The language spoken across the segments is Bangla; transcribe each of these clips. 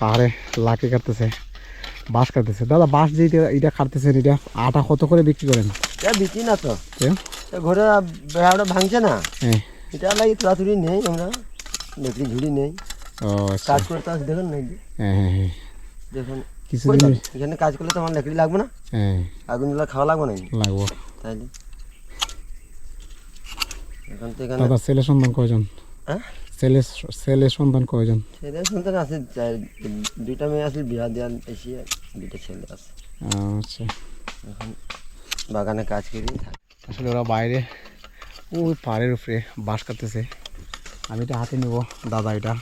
পাহাড়ে লাকি কাটতেছে বাঁশ কাটতেছে। দাদা বাঁশ যে এটা- কাটতেছেন এটা আটা কত করে বিক্রি করেন? এটা বিক্রি না তো। ঘরে বেড়াটা ভাঙছে না। হ্যাঁ এটা লাগি তুলাতুলি নেই আমরা বিক্রি ঝুড়ি নেই। ও আচ্ছা। কাজ করতে আসে দেখুন নাই হ্যাঁ হ্যাঁ হ্যাঁ। দেখুন। এখানে কাজ করলে তো আমার লাকড়ি লাগবে না। হ্যাঁ। আগুন জ্বালা খাওয়া লাগবে না লাগবো। তাইলে। এখন তো দাদা ছেলে সন্তান কয়জন? হ্যাঁ? ছেলে ছেলে সন্তান কয়জন? ছেলে সন্তান আছে দুইটা মেয়ে আছে বিয়া দেওয়ার এসে দুইটা ছেলে আছে। আচ্ছা। এখন বাগানে কাজ করি। আসলে ওরা বাইরে ওই পাহাড়ের উপরে বাঁশ কাটতেছে আমি এটা হাতে নেব দাদা এটা।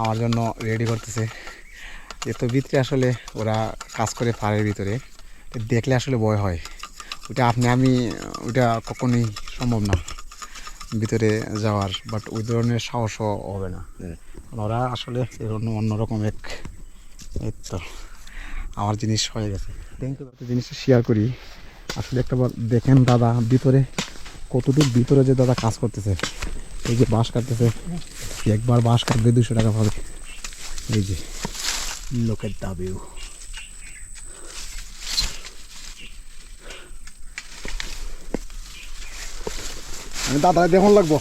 আমার জন্য রেডি করতেছে। এত ভিতরে আসলে ওরা কাজ করে পাহাড়ের ভিতরে। দেখলে আসলে ভয় হয়। ওটা আপনি আমি ওটা কখনোই সম্ভব না। ভিতরে যাওয়ার বাট ওই ধরনের সাহসও হবে না। ওরা আসলে অন্য অন্যরকম এক এই তো আমার জিনিস হয়ে গেছে। থ্যাংক ইউ জিনিসটা শেয়ার করি। আসলে একটা বার দেখেন দাদা ভিতরে কতটুকু ভিতরে যে দাদা কাজ করতেছে এই যে বাঁশ কাটতেছে একবার বাঁশ কাটবে দুশো টাকা পাবে। এই যে লোকের দাবিও। দাদা দেখুন লাগবো।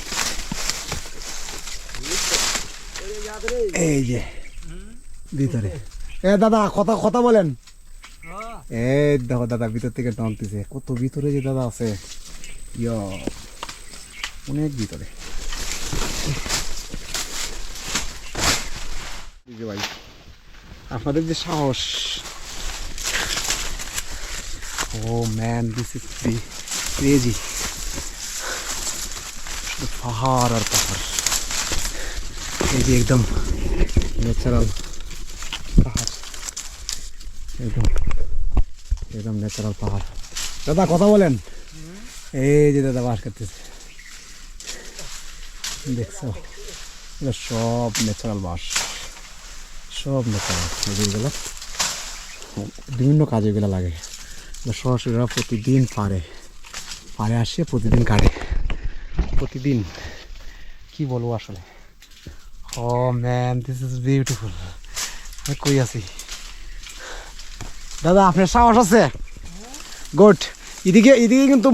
এই যে, ভিতরে। এ দাদা, কথা কথা বলেন। এই দেখো দাদা, ভিতর থেকে টানতেছে কত ভিতরে যে দাদা আছে। ইয়া, অনেক ভিতরে। ভাই, আপনাদের যে সাহস। Oh man this is crazy পাহাড় আর পাহাড় এই যে একদম ন্যাচারাল পাহাড় একদম একদম ন্যাচারাল পাহাড় দাদা কথা বলেন এই যে দাদা বাস করতেছে দেখছ সব ন্যাচারাল বাস সব ন্যাচারাল এগুলো বিভিন্ন কাজে এগুলো লাগে সরাসরি প্রতিদিন পারে পারে আসে প্রতিদিন কাটে প্রতিদিন? কি বলব আসলে? Oh man this is beautiful আমি কই আছি? দাদা আপনার সাহস আছে? গুড এদিকে এদিকে কিন্তু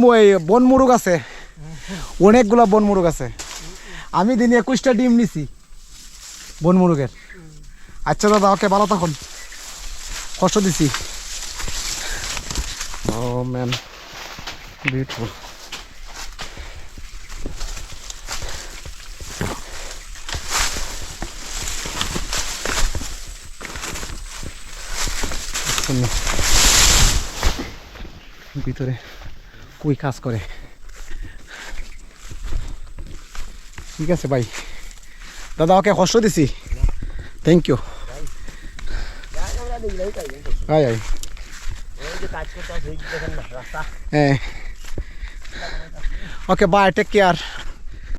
বন মুরগ আছে। অনেকগুলা বন মুরগ আছে। আমি দিনে একুশটা ডিম নিছি বন মুরগের। আচ্ছা দাদা ওকে ভালো তখন কষ্ট দিছি। ও ম্যান বিউটিফুল শূন্য ভিতরে কই কাজ করে? ঠিক আছে ভাই। দাদা ওকে কষ্ট দিছি। থ্যাংক ইউ আয় আয়। হ্যাঁ। Okay bye take care